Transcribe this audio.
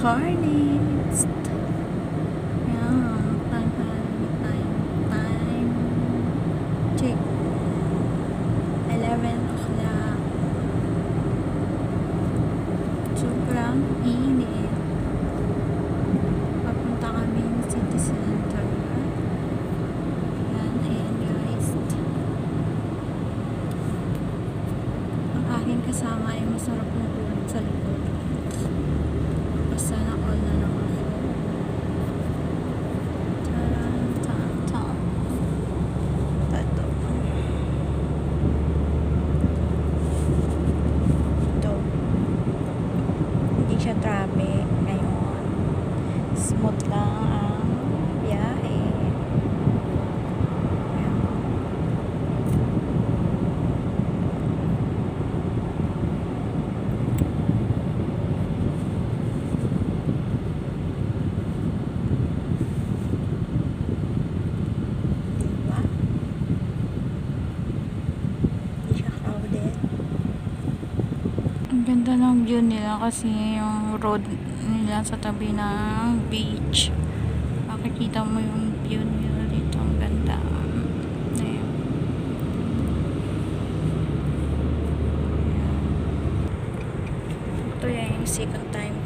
Hornets. Yan, tanghali time. Time. Check. 11 o'clock. Sobrang init. Papunta kami ng city center. Yan, ayan guys. Kasama ay masarap na Hindi ganda ng view nila kasi yung road nila sa tabi ng beach. Makikita mo yung view nila dito. Ang ganda. Ito yung second time